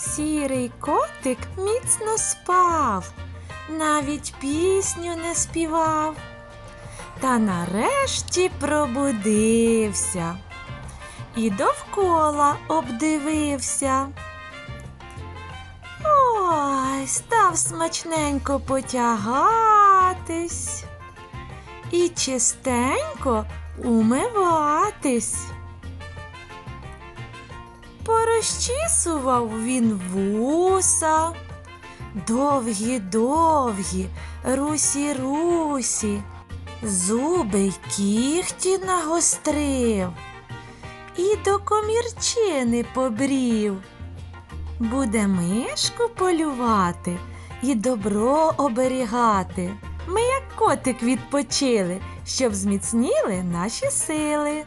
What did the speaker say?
Сірий котик міцно спав, навіть пісню не співав. Та нарешті пробудився і довкола обдивився. Ой, став смачненько потягатись і чистенько умиватись. Порозчісував він вуса, довгі-довгі, русі-русі, зуби й кіхті нагострив і до комірчини побрів. Буде мишку полювати і добро оберігати. Ми, як котик, відпочили, щоб зміцніли наші сили.